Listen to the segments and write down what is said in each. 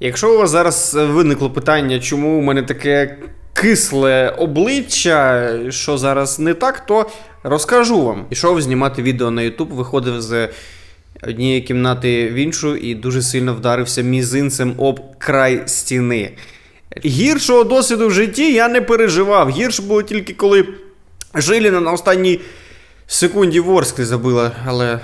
Якщо у вас зараз виникло питання, чому у мене таке кисле обличчя, що зараз не так, то розкажу вам. Пішов знімати відео на YouTube, виходив з однієї кімнати в іншу і дуже сильно вдарився мізинцем об край стіни. Гіршого досвіду в житті я не переживав. Гірше було тільки коли Жиліна на останній секунді Ворскли забила, але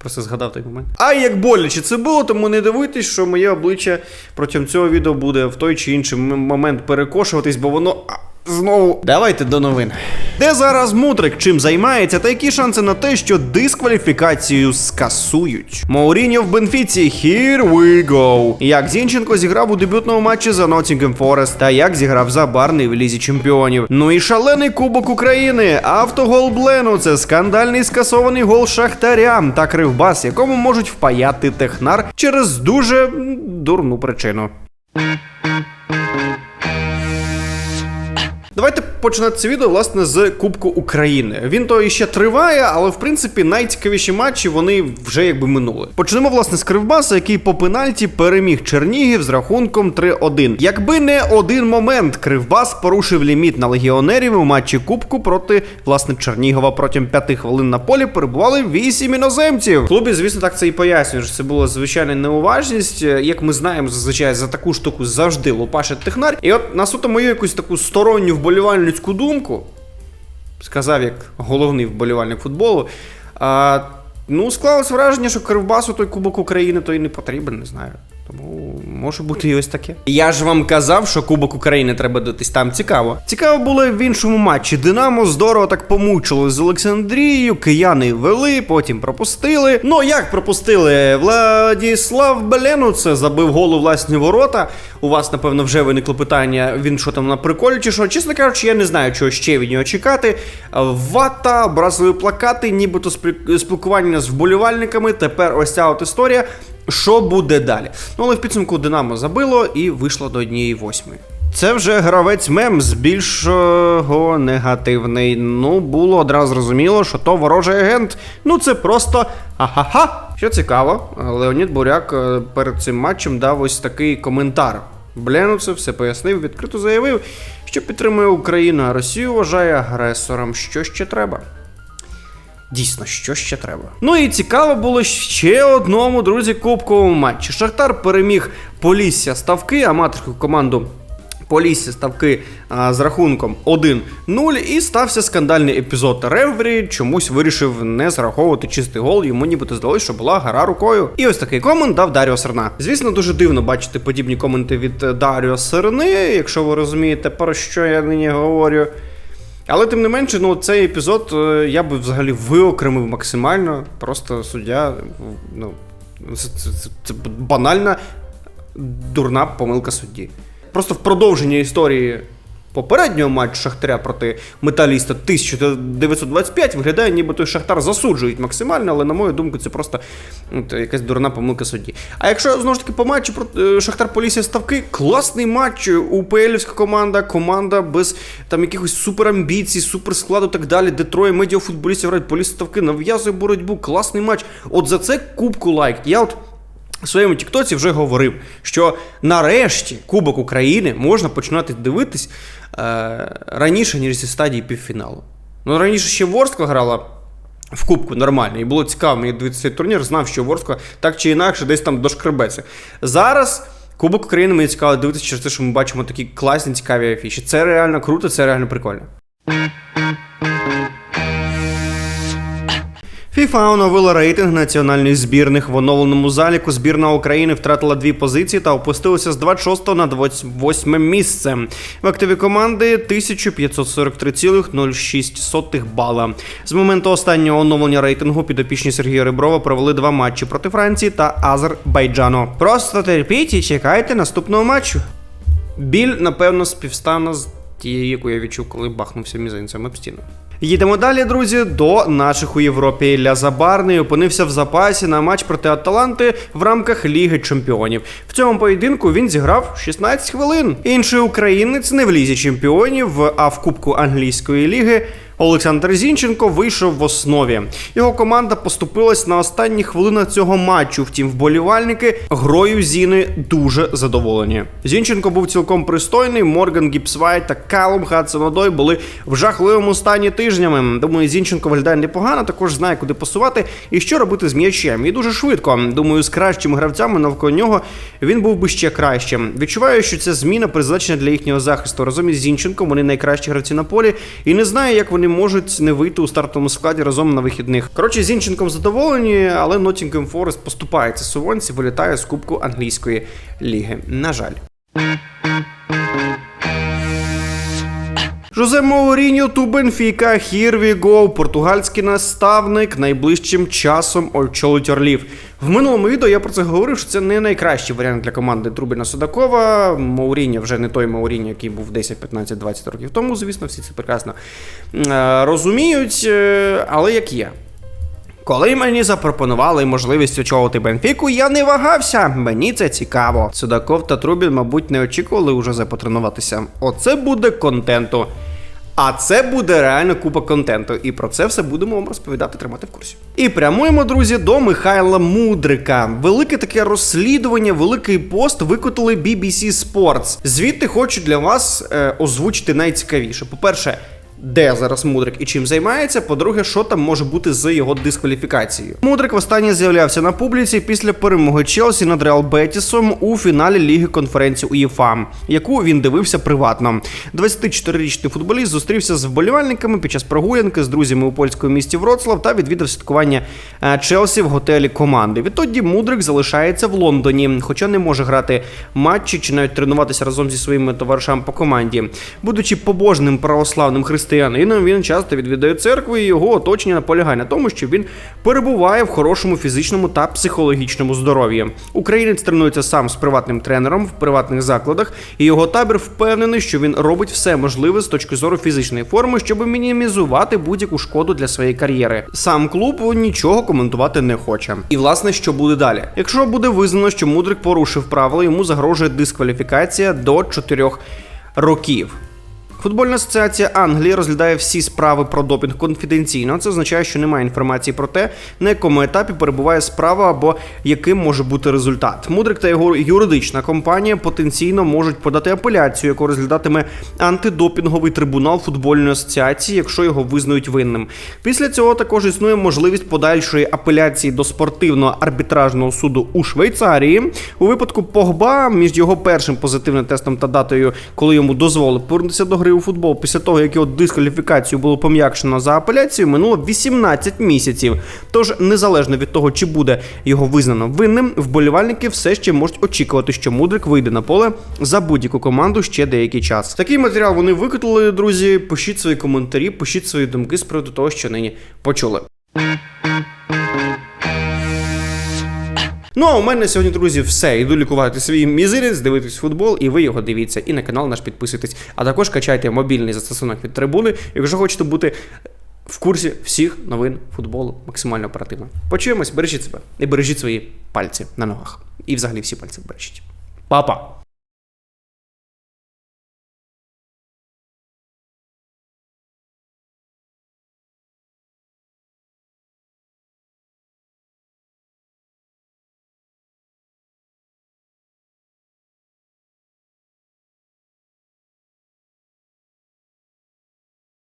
Просто згадав той момент. А як боляче це було, тому не дивитись, що моє обличчя протягом цього відео буде в той чи інший момент перекошуватись, бо воно знову. Давайте до новин. Де зараз Мудрик чим займається, та які шанси на те, що дискваліфікацію скасують? Мауріньо в Бенфіці, here we go. Як Зінченко зіграв у дебютному матчі за Nottingham Forest, та як зіграв за Барний в Лізі Чемпіонів. Ну і шалений Кубок України. Автогол Блену це скандальний скасований гол Шахтаря та кривбас, якому можуть впаяти технар через дуже дурну причину. Давайте починати це відео власне з Кубку України. Він то іще триває, але в принципі найцікавіші матчі вони вже якби минули. Почнемо власне з Кривбаса, який по пенальті переміг Чернігів з рахунком 3-1. Якби не один момент, Кривбас порушив ліміт на легіонерів у матчі Кубку проти власне Чернігова протягом 5 хвилин на полі перебували 8 іноземців. Клубі, звісно, так це і пояснює, що це була звичайна неуважність. Як ми знаємо, зазвичай за таку штуку завжди лупашить технар. І от на суто мою якусь таку сторонню вболівальницьку думку, сказав як головний вболівальник футболу. А, ну, склалось враження, що Кривбасу той Кубок України то і не потрібен, не знаю. Тому може бути і ось таке. Я ж вам казав, що Кубок України треба дитись там цікаво. Цікаво було в іншому матчі. Динамо здорово так помучили з Олександрією, кияни вели, потім пропустили. Ну як пропустили? Владіслав Белену це забив гол у власні ворота. У вас, напевно, вже виникло питання, він що там на приколі чи що. Чесно кажучи, я не знаю, чого ще від нього чекати. Вата, образливі плакати, нібито спілкування з вболівальниками. Тепер ось ця от історія. Що буде далі? Ну, але в підсумку Динамо забило і вийшло до однієї восьмої. Це вже гравець мем з більшого негативний. Ну, було одразу зрозуміло, що то ворожий агент. Ну це просто ха-ха-ха. Що цікаво, Леонід Буряк е, перед цим матчем дав ось такий коментар. Блену це все пояснив, відкрито заявив, що підтримує Україну, а Росію вважає агресором. Що ще треба? Дійсно, що ще треба. Ну і цікаво було ще одному, друзі, кубковому матчі. Шахтар переміг Полісся ставки, аматорську команду. Полісся ставки а, з рахунком 1-0 і стався скандальний епізод. Ревбрі чомусь вирішив не зараховувати чистий гол. Йому нібито здалося, що була гра рукою. І ось такий комент дав Даріо Серна. Звісно, дуже дивно бачити подібні коменти від е, Даріо Серни, якщо ви розумієте, про що я нині говорю. Але тим не менше, ну цей епізод е, я би взагалі виокремив максимально. Просто суддя, ну, це, це, це, банальна дурна помилка судді. Просто в продовження історії попереднього матчу Шахтаря проти металіста 1925 виглядає, ніби той Шахтар засуджують максимально, але на мою думку, це просто от, якась дурна помилка судді. А якщо знову ж таки по матчу проти е, Шахтар Полісся ставки, класний матч. УПЛівська команда, команда без там якихось суперамбіцій, суперскладу так далі, де троє медіафутболістів грають Полісся ставки, нав'язує боротьбу, класний матч. От за це кубку лайк. Я от своєму Тіктоці вже говорив, що нарешті Кубок України можна починати дивитись е, раніше, ніж зі стадії півфіналу. Ну, раніше ще Ворскла грала в Кубку нормально, і було цікаво мені дивитися цей турнір, знав, що Ворскла так чи інакше десь там дошкребеться. Зараз. Кубок України мені цікаво дивитися через те, що ми бачимо такі класні, цікаві афіші. Це реально круто, це реально прикольно. FIFA оновила рейтинг національних збірних в оновленому заліку. Збірна України втратила дві позиції та опустилася з 26 на 28 місце. В активі команди 1543,06 бала. З моменту останнього оновлення рейтингу підопічні Сергія Реброва провели два матчі проти Франції та Азербайджану. Просто терпіть і чекайте наступного матчу. Біль, напевно, співстане з тією, яку я відчув, коли бахнувся мізинцем об стіну. Їдемо далі, друзі, до наших у Європі. Ілля Забарний опинився в запасі на матч проти Аталанти в рамках Ліги Чемпіонів. В цьому поєдинку він зіграв 16 хвилин. Інший українець не в лізі чемпіонів, а в Кубку англійської ліги Олександр Зінченко вийшов в основі. Його команда поступилась на останні хвилини цього матчу. Втім, вболівальники грою Зіни дуже задоволені. Зінченко був цілком пристойний. Морган Гіпсвайт та Калум Хадсон-Одой були в жахливому стані тижнями. Думаю, Зінченко виглядає непогано, також знає, куди посувати і що робити з м'ячем. І дуже швидко. Думаю, з кращими гравцями навколо нього він був би ще кращим. Відчуваю, що ця зміна призначена для їхнього захисту. Разом із Зінченком вони найкращі гравці на полі, і не знаю, як вони можуть не вийти у стартовому складі разом на вихідних. Коротше, з Зінченком задоволені, але Ноттінгем Форест поступається Сувонці, вилітає з Кубку англійської ліги. На жаль. Жозе Моуріньо ту Бенфіка, here we go. Португальський наставник найближчим часом очолить Орлів. В минулому відео я про це говорив, що це не найкращий варіант для команди Трубіна Судакова. Мауріння вже не той Мауріння, який був 10, 15, 20 років тому. Звісно, всі це прекрасно е, розуміють, е, але як є. Коли мені запропонували можливість очолити Бенфіку, я не вагався. Мені це цікаво. Судаков та Трубін, мабуть, не очікували уже запотренуватися. Оце буде контенту. А це буде реально купа контенту. І про це все будемо вам розповідати, тримати в курсі. І прямуємо, друзі, до Михайла Мудрика. Велике таке розслідування, великий пост викотили BBC Sports. Звідти хочу для вас е, озвучити найцікавіше. По-перше, де зараз Мудрик і чим займається. По-друге, що там може бути з його дискваліфікацією. Мудрик востаннє з'являвся на публіці після перемоги Челсі над Реал Бетісом у фіналі Ліги конференції УЄФА, яку він дивився приватно. 24-річний футболіст зустрівся з вболівальниками під час прогулянки з друзями у польському місті Вроцлав та відвідав святкування е, Челсі в готелі команди. Відтоді Мудрик залишається в Лондоні, хоча не може грати матчі чи навіть тренуватися разом зі своїми товаришами по команді. Будучи побожним православним християнином, він часто відвідує церкву і його оточення наполягає на тому, що він перебуває в хорошому фізичному та психологічному здоров'ї. Українець тренується сам з приватним тренером в приватних закладах, і його табір впевнений, що він робить все можливе з точки зору фізичної форми, щоб мінімізувати будь-яку шкоду для своєї кар'єри. Сам клуб нічого коментувати не хоче. І власне, що буде далі? Якщо буде визнано, що Мудрик порушив правила, йому загрожує дискваліфікація до 4 років. Футбольна асоціація Англії розглядає всі справи про допінг конфіденційно. Це означає, що немає інформації про те, на якому етапі перебуває справа або яким може бути результат. Мудрик та його юридична компанія потенційно можуть подати апеляцію, яку розглядатиме антидопінговий трибунал футбольної асоціації, якщо його визнають винним. Після цього також існує можливість подальшої апеляції до спортивного арбітражного суду у Швейцарії. У випадку Погба між його першим позитивним тестом та датою, коли йому дозволили повернутися до гри у футбол, після того як його дискваліфікацію було пом'якшено за апеляцію, минуло 18 місяців. Тож, незалежно від того, чи буде його визнано винним, вболівальники все ще можуть очікувати, що Мудрик вийде на поле за будь-яку команду ще деякий час. Такий матеріал вони викотили, друзі. Пишіть свої коментарі, пишіть свої думки з приводу того, що нині почули. Ну а у мене сьогодні, друзі, все. Іду лікувати свій мізинець, дивитись футбол, і ви його дивіться. І на канал наш підписуйтесь. А також качайте мобільний застосунок від трибуни, якщо хочете бути в курсі всіх новин футболу максимально оперативно. Почуємось, бережіть себе і бережіть свої пальці на ногах. І взагалі всі пальці бережіть. Па-па!